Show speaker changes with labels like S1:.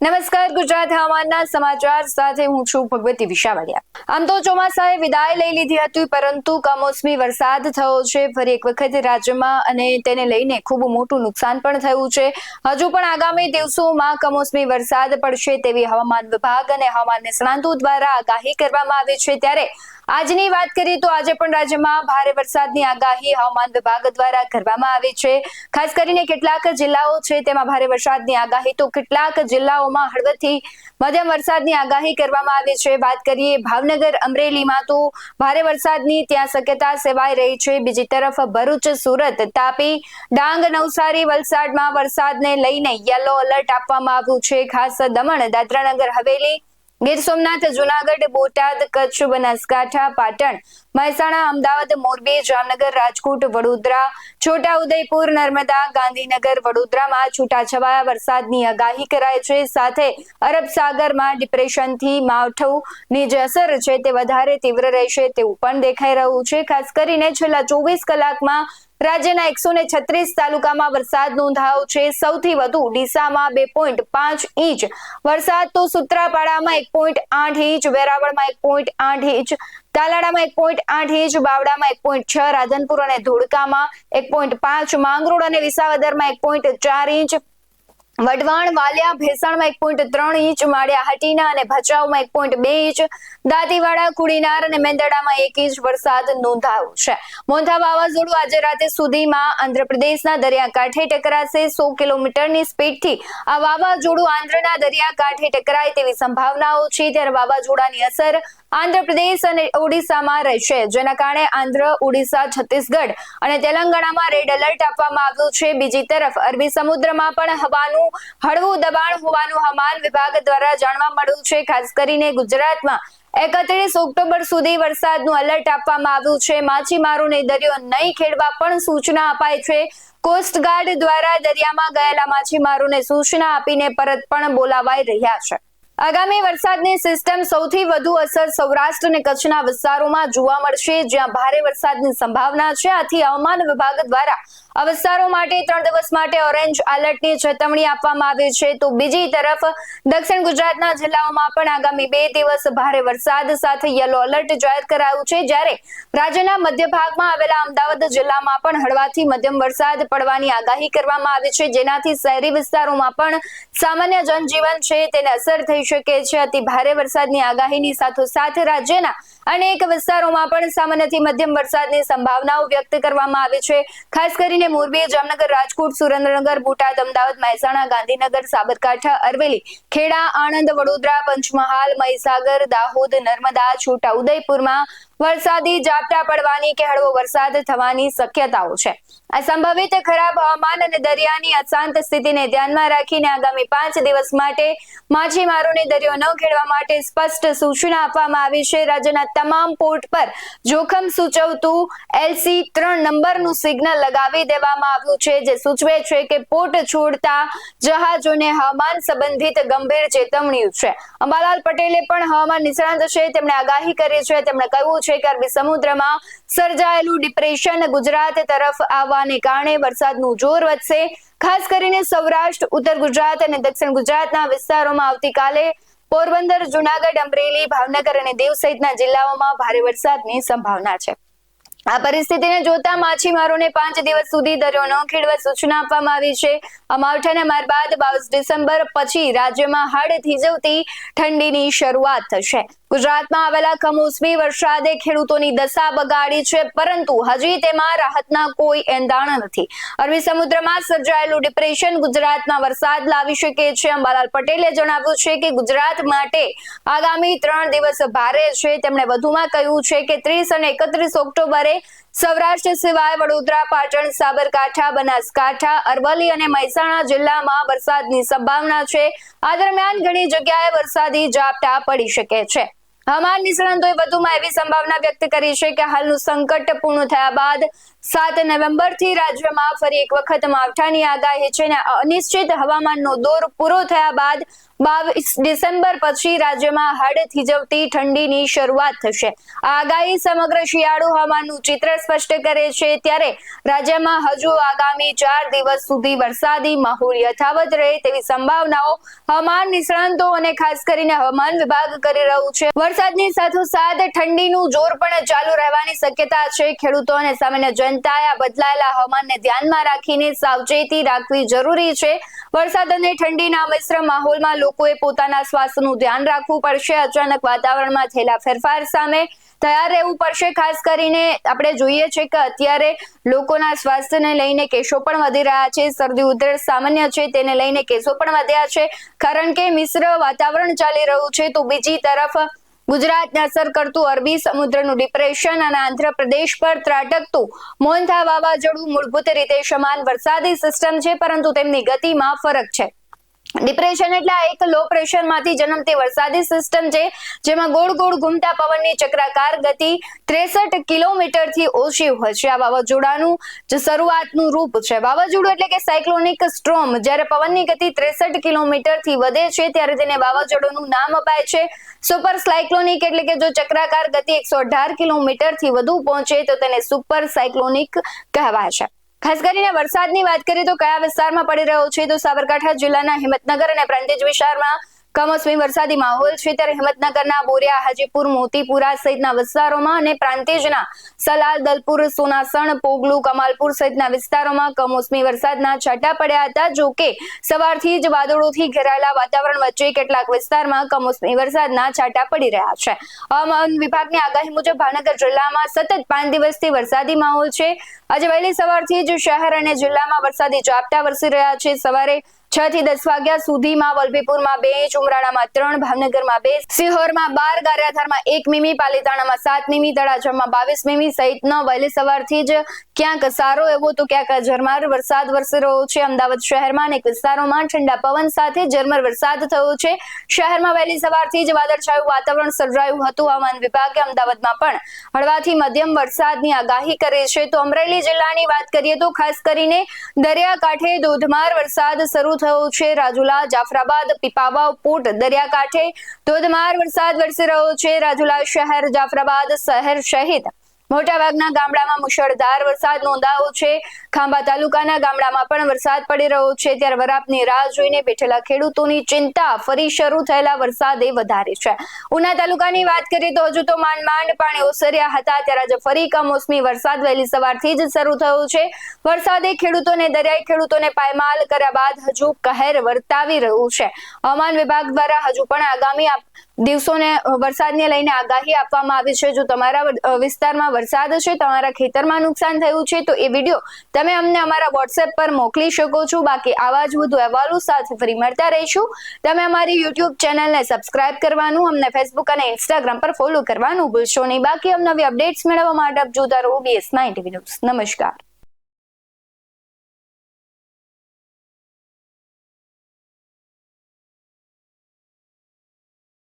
S1: નમસ્કાર, ગુજરાત હવામાનના સમાચાર. સાથે હું છું ભગવતી વિશાવડિયા આમ તો ચોમાસાએ વિદાય લઈ લીધી હતી, પરંતુ કમોસમી વરસાદ થયો છે. ફરી એક વખત રાજ્યમાં અને તેને લઈને ખૂબ મોટું નુકસાન પણ થયું છે. હજુ પણ આગામી દિવસોમાં કમોસમી વરસાદ પડશે તેવી હવામાન વિભાગ અને હવામાન નિષ્ણાંતો દ્વારા આગાહી કરવામાં આવી છે. ત્યારે આજની વાત કરીએ તો આજે પણ રાજ્યમાં ભારે વરસાદની આગાહી હવામાન વિભાગ દ્વારા કરવામાં આવી છે. ખાસ કરીને કેટલાક જિલ્લાઓ છે તેમાં ભારે વરસાદની આગાહી. તો કેટલાક જિલ્લાઓમાં હળવદથી મધ્યમ વરસાદની આગાહી કરવામાં આવી છે. વાત કરીએ ભાવનગર, અમરેલીમાં તો ભારે વરસાદની ત્યાં શક્યતા સેવાઈ રહી છે. બીજી તરફ ભરૂચ, સુરત, તાપી, ડાંગ, નવસારી, વલસાડમાં વરસાદને લઈને યલો એલર્ટ આપવામાં આવ્યું છે. ખાસ દમણ, દાદરાનગર, હવેલી ગીર સોમનાથ, જુનાગઢ, બોટાદ, કચ્છ, બનાસકાંઠા, પાટણ, મહેસાણા, અમદાવાદ, મોરબી, જામનગર, રાજકોટ, વડોદરા છોટા ઉદયપુર નર્મદા, ગાંધીનગર, વડોદરામાં છૂટાછવાયા વરસાદની આગાહી કરાઈ છે. સાથે અરબ સાગરમાં ડિપ્રેશનથી માવઠુંની જે અસર છે તે વધારે તીવ્ર રહેશે તેવું પણ દેખાઈ રહ્યું છે. ખાસ કરીને છેલ્લા ચોવીસ કલાકમાં રાજ્યના એકસો ને છત્રીસ તાલુકામાં વરસાદ નોંધાયો છે. સૌથી વધુ ડીસામાં બે પોઈન્ટ પાંચ ઇંચ. વરસાદ તો સુત્રાપાડામાં એક પોઈન્ટ આઠ ઇંચ, વેરાવળમાં એક પોઈન્ટ આઠ ઇંચ તાલાડામાં એક પોઈન્ટ આઠ ઇંચ બાવડામાં એક પોઈન્ટ છ, રાધનપુર અને ધોળકામાં એક પોઈન્ટ પાંચ, માંગરોળ અને વિસાવદરમાં એક પોઈન્ટ ચાર ઇંચ વઢવાણ વાલિયા ભેસાણમાં એક પોઈન્ટ ત્રણ ઇંચ, માળિયા હટીના અને ભચાઉમાં એક પોઈન્ટ બે ઇંચ, દાંતીવાડા કુડીનાર અને મેંદડામાં એક ઇંચ વરસાદ નોંધાયો છે. મોંધા વાવાઝોડું આજે રાતે સુધીમાં આંધ્રપ્રદેશના દરિયાકાંઠે ટકરાશે સો કિલોમીટરની સ્પીડથી. આ વાવાઝોડું આંધ્રના દરિયાકાંઠે ટકરાય તેવી સંભાવનાઓ છે. ત્યારે વાવાઝોડાની અસર આંધ્રપ્રદેશ અને ઓડિશામાં રહેશે. જેના કારણે આંધ્ર, ઓડિશા, છત્તીસગઢ અને તેલંગાણામાં રેડ એલર્ટ આપવામાં આવ્યું છે. બીજી તરફ, અરબી સમુદ્રમાં પણ હવાનું, હળવું દબાણ હોવાનું હવામાન વિભાગ દ્વારા જાણવા મળ્યું છે. ખાસ કરીને ગુજરાતમાં એકત્રીસ ઓક્ટોબર સુધી વરસાદનું એલર્ટ આપવામાં આવ્યું છે. માછીમારોને દરિયો નહીં ખેડવા પણ સૂચના અપાઈ છે. કોસ્ટગાર્ડ દ્વારા દરિયામાં ગયેલા માછીમારોને સૂચના આપીને પરત પણ બોલાવાઈ રહ્યા છે. આગામી વરસાદની સિસ્ટમ સૌથી વધુ અસર સૌરાષ્ટ્ર અને કચ્છના વિસ્તારોમાં જોવા મળશે. જ્યાં ભારે વરસાદની સંભાવના છે. આથી હવામાન વિભાગ દ્વારા આ વિસ્તારો માટે ત્રણ દિવસ માટે ઓરેન્જ એલર્ટની ચેતવણી આપવામાં આવી છે. તો બીજી તરફ દક્ષિણ ગુજરાતના જિલ્લાઓમાં પણ આગામી બે દિવસ ભારે વરસાદ સાથે યલો એલર્ટ જાહેર કરાયું છે. જ્યારે રાજ્યના મધ્ય ભાગમાં આવેલા અમદાવાદ જિલ્લામાં પણ હળવાથી મધ્યમ વરસાદ પડવાની આગાહી કરવામાં આવી છે. જેનાથી શહેરી વિસ્તારોમાં પણ સામાન્ય જનજીવન છે. તેને અસર થઈ શકે છે. અતિ ભારે વરસાદની આગાહીની સાથોસાથ રાજ્યના અનેક વિસ્તારોમાં પણ સામાન્યથી મધ્યમ વરસાદની સંભાવનાઓ વ્યક્ત કરવામાં આવી છે. ખાસ કરીને મોરબી, જામનગર, રાજકોટ, સુરેન્દ્રનગર, બોટાદ, અમદાવાદ, મહેસાણા, ગાંધીનગર, સાબરકાંઠા, અરવેલી, ખેડા, આણંદ, વડોદરા, પંચમહાલ, મહીસાગર, દાહોદ, નર્મદા, છોટા ઉદયપુરમાં વરસાદી ઝાપટા પડવાની કે હળવો વરસાદ થવાની શક્યતાઓ છે. આ સંભવિત ખરાબ હવામાન અને દરિયાની અશાંત સ્થિતિને ધ્યાનમાં રાખીને આગામી પાંચ દિવસ માટે માછીમારોને દરિયો ન ખેડવા માટે સ્પષ્ટ સૂચના આપવામાં આવી છે. રાજ્યના તમામ પોર્ટ પર જોખમ સૂચવતું એલસી ત્રણ નંબરનું સિગ્નલ લગાવી દેવામાં આવ્યું છે, જે સૂચવે છે કે પોર્ટ છોડતા જહાજોને હવામાન સંબંધિત ગંભીર ચેતવણી છે. અંબાલાલ પટેલે પણ હવામાન નિષ્ણાંત છે, તેમણે આગાહી કરી છે, તેમણે કહ્યું છે કે અરબી સમુદ્રમાં સર્જાયેલું ડિપ્રેશન ગુજરાત તરફ આવવાને કારણે વરસાદનું જોર વધશે. ખાસ કરીને સૌરાષ્ટ્ર, ઉત્તર ગુજરાત અને દક્ષિણ ગુજરાતના વિસ્તારોમાં આવતીકાલે પોરબંદર, જુનાગઢ, અમરેલી, ભાવનગર અને દેવ સહિતના જિલ્લાઓમાં ભારે વરસાદની સંભાવના છે. આ પરિસ્થિતિને જોતા માછીમારોને પાંચ દિવસ સુધી દરિયો ન ખેડવા સૂચના આપવામાં આવી છે. આ માવઠાના માર બાદ બાવીસ ડિસેમ્બર પછી રાજ્યમાં હાડ થીજવતી ઠંડીની શરૂઆત થશે. ગુજરાતમાં આવેલા કમોસમી વરસાદે ખેડૂતોની દશા બગાડી છે, પરંતુ હજી તેમાં રાહતના કોઈ એંધાણ નથી. અરબી સમુદ્રમાં સર્જાયેલું ડિપ્રેશન ગુજરાતમાં વરસાદ લાવી શકે છે. અંબાલાલ પટેલે જણાવ્યું છે કે ગુજરાત માટે આગામી ત્રણ દિવસ ભારે છે. તેમણે વધુમાં કહ્યું છે કે ત્રીસ અને એકત્રીસ ઓક્ટોબરે સૌરાષ્ટ્ર સિવાય વડોદરા, પાટણ, સાબરકાંઠા, બનાસકાંઠા, અરવલ્લી અને મહેસાણા જિલ્લામાં વરસાદની સંભાવના છે. આ દરમિયાન ઘણી જગ્યાએ વરસાદી ઝાપટા પડી શકે છે. હવામાન નિષ્ણાંતોએ વધુમાં એવી સંભાવના વ્યક્ત કરી છે કે હાલનું સંકટ પૂર્ણ થયા બાદ સાત નવેમ્બરથી રાજ્યમાં ફરી એક વખત માવઠાની આગાહી છે અને અનિશ્ચિત હવામાનનો દોર પૂરો થયા બાદ બાવીસ ડિસેમ્બર પછી રાજ્યમાં હડ થીજવતી ઠંડીની શરૂઆત થશે. આગાહી સમગ્ર શિયાળુ હવામાનનું ચિત્ર સ્પષ્ટ કરે છે ત્યારે રાજ્યમાં હજુ આગામી ચાર દિવસ સુધી વરસાદી માહોલ યથાવત રહે તેવી સંભાવનાઓ હવામાન નિષ્ણાંતો અને ખાસ કરીને હવામાન વિભાગ કરી રહ્યું છે. વરસાદની સાથોસાથ ઠંડીનું જોર પણ ચાલુ રહેવાની શક્યતા છે. ખેડૂતો અને સામાન્ય જનતાએ આ બદલાયેલા હવામાનને ધ્યાનમાં રાખીને સાવચેતી રાખવી જરૂરી છે. વરસાદ અને ઠંડીના મિશ્ર માહોલમાં લોકોએ પોતાના સ્વાસ્થ્યનું ધ્યાન રાખવું પડશે. અચાનક વાતાવરણમાં થયેલા ફેરફાર સામે તૈયાર રહેવું પડશે. ખાસ કરીને આપણે જોઈએ છે કે અત્યારે લોકોના સ્વાસ્થ્યને લઈને કેસો પણ વધી રહ્યા છે. શરદી ઉધરસ સામાન્ય છે, તેને લઈને કેસો પણ વધ્યા છે. કારણ કે મિશ્ર વાતાવરણ ચાલી રહ્યું છે, તો બીજી તરફ ગુજરાતને અસર કરતું અરબી સમુદ્રનું ડિપ્રેશન અને આંધ્રપ્રદેશ પર ત્રાટકતું મોહનથા વાવાઝોડું મૂળભૂત રીતે સમાન વરસાદી સિસ્ટમ છે, પરંતુ તેમની ગતિમાં ફરક છે. ડિપ્રેશન એટલે આ એક લો પ્રેશરમાંથી જન્મતી વરસાદી સિસ્ટમ છે, જેમાં ગોળ ગોળ ઘૂમતા પવનની ચક્રાકાર ગતિ ત્રેસઠ કિલોમીટરથી ઓછી હોય છે. આ વાવાઝોડાનું જે શરૂઆતનું રૂપ છે. વાવાઝોડું એટલે કે સાયક્લોનિક સ્ટ્રોમ જ્યારે પવનની ગતિ ત્રેસઠ કિલોમીટરથી વધે છે, ત્યારે તેને વાવાઝોડાનું નામ અપાય છે. સુપર સાયક્લોનિક એટલે કે જો ચક્રાકાર ગતિ એકસો અઢાર કિલોમીટરથી વધુ પહોંચે, તો તેને સુપર સાયક્લોનિક કહેવાય છે. ખાસ કરીને વરસાદની વાત કરીએ તો કયા વિસ્તારમાં પડી રહ્યો છે? તો સાબરકાંઠા જિલ્લાના હિંમતનગર અને પ્રાંતિજ વિસ્તારમાં કમોસમી વરસાદી માહોલ છે, ત્યારે હિંમતનગરના બોરિયા, હાજીપુર, મોતીપુરા સહિતના વિસ્તારોમાં અને પ્રાંતિજના સલાલ દલપુર સોનાસણ, પોગલું, કમાલપુર સહિતના વિસ્તારોમાં કમોસમી વરસાદના છાંટા પડ્યા હતા. જો કે સવારથી જ વાદળોથી ઘેરાયેલા વાતાવરણ વચ્ચે કેટલાક વિસ્તારમાં કમોસમી વરસાદના છાંટા પડી રહ્યા છે. હવામાન વિભાગની આગાહી મુજબ ભાવનગર જિલ્લામાં સતત પાંચ દિવસથી વરસાદી માહોલ છે. આજે વહેલી સવારથી જ શહેર અને જિલ્લામાં વરસાદી ઝાપટા વરસી રહ્યા છે. સવારે છ થી દસ વાગ્યા સુધીમાં વલભીપુરમાં બે ઇંચ ઉમરાળામાં ત્રણ, ભાવનગરમાં બે, સિહોરમાં બાર, ગારિયાધારમાં એક મીમી, પાલીતાણામાં સાત મીમી, તળાજામાં બાવીસ મીમી સહિતનો વહેલી સવારથી જ ક્યાંક સારો એવો તો ક્યાંક ઝરમાર વરસાદ વરસી રહ્યો છે. અમદાવાદ શહેરમાં અનેક વિસ્તારોમાં ઠંડા પવન સાથે ઝરમર વરસાદ થયો છે. શહેરમાં વહેલી સવારથી જ વાદળછાયું વાતાવરણ સર્જાયું હતું. હવામાન વિભાગે અમદાવાદમાં પણ હળવાથી મધ્યમ વરસાદની આગાહી કરી છે. તો અમરેલી જિલ્લાની વાત કરીએ તો ખાસ કરીને દરિયાકાંઠે ધોધમાર વરસાદ શરૂ થયો છે. રાજુલા, જાફરાબાદ, પીપાવાવ પોર્ટ દરિયાકાંઠે ધોધમાર વરસાદ વરસી રહ્યો છે. રાજુલા શહેર, જાફરાબાદ શહેર સહિત મોટાભાગના ગામડામાં મુશળધાર વરસાદ નોંધાયો છે. ખાંભા તાલુકાના ગામડામાં પણ વરસાદ પડી રહ્યો છે. ત્યારે વરાપની રાહ જોઈને બેઠેલા ખેડૂતોની ચિંતા ફરી શરૂ થયેલા વરસાદે વધારે છે. ઉના તાલુકાની વાત કરીએ તો હજુ તો માંડ માંડ પાણી ઓસર્યા હતા. ત્યારે આજે ફરી કમોસમી વરસાદ વહેલી સવારથી જ શરૂ થયો છે. વરસાદે ખેડૂતોને, દરિયાઈ ખેડૂતોને પાયમાલ કર્યા બાદ હજુ કહેર વર્તાવી રહ્યું છે. હવામાન વિભાગ દ્વારા હજુ પણ આગામી દિવસોને વરસાદને લઈને આગાહી આપવામાં આવી છે. જો તમારા વિસ્તારમાં વરસાદ છે તમારા ખેતરમાં નુકસાન થયું છે, તો એ વીડિયો તમે અમને અમારા વોટ્સએપ પર મોકલી શકો છો. બાકી આવા જ વધુ અહેવાલો સાથે ફરી મળતા રહીશું. તમે અમારી યુટ્યુબ ચેનલને સબસ્ક્રાઇબ કરવાનું, અમને ફેસબુક અને ઇન્સ્ટાગ્રામ પર ફોલો કરવાનું ભૂલશો નહીં. બાકી અવનવી અપડેટ્સ મેળવવા માટે આપ જોતા રહો બીએસ નાઇન્ટી ન્યૂઝ નમસ્કાર.